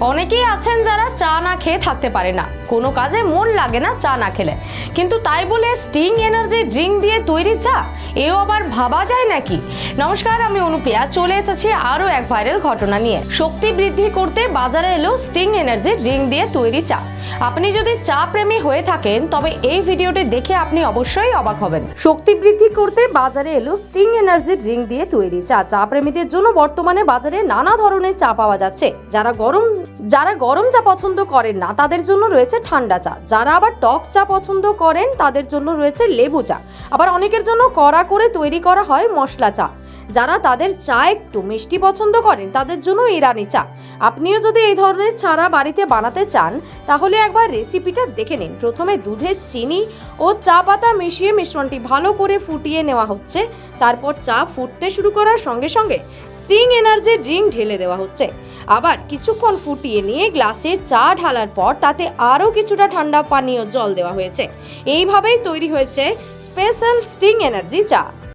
অনেকেই আছেন যারা চা না খেয়ে থাকতে পারে না। কোনো কাজে মন লাগে না চা না খেলে। কিন্তু তাই বলে স্টিং এনার্জি ড্রিঙ্ক দিয়ে তৈরি চা এও আবার ভাবা যায় নাকি? নমস্কার, আমি অনুপ্রিয়া। চলে এসেছি আরও এক ভাইরাল ঘটনা নিয়ে। শক্তি বৃদ্ধি করতে বাজারে এলো স্টিং এনার্জি রিং দিয়ে তৈরি চা। আপনি যদি চা প্রেমী হয়ে থাকেন, তবে এই ভিডিওটি দেখে আপনি অবশ্যই অবাক হবেন। শক্তি বৃদ্ধি করতে বাজারে এলো স্টিং এনার্জি রিং দিয়ে তৈরি চা। চা প্রেমীদের জন্য বর্তমানে বাজারে নানা ধরনের চা পাওয়া যাচ্ছে। যারা গরম যারা গরম চা পছন্দ করেন না, তাদের জন্য রয়েছে ঠান্ডা চা। যারা আবার টক চা পছন্দ করেন, তাদের জন্য রয়েছে লেবু চা। আবার অনেকের জন্য কড়া করে তৈরি করা হয় মশলা চা। যারা তাদের চা একটু মিষ্টি পছন্দ করেন, তাদের জন্য ইরানি চা। আপনিও যদি এই ধরনের চারা বাড়িতে বানাতে চান, তাহলে একবার রেসিপিটা দেখে নিন। প্রথমে দুধে চিনি ও চা পাতা মিশিয়ে মিশ্রণটি ভালো করে ফুটিয়ে নেওয়া হচ্ছে। তারপর চা ফুটতে শুরু করার সঙ্গে সঙ্গে স্টিং এনার্জি ড্রিঙ্ক ঢেলে দেওয়া হচ্ছে। আবার কিছুক্ষণ ফুটিয়ে নিয়ে গ্লাসে চা ঢালার পর তাতে আরও কিছুটা ঠান্ডা পানীয় জল দেওয়া হয়েছে। এইভাবেই তৈরি হয়েছে স্পেশাল স্টিং এনার্জি চা।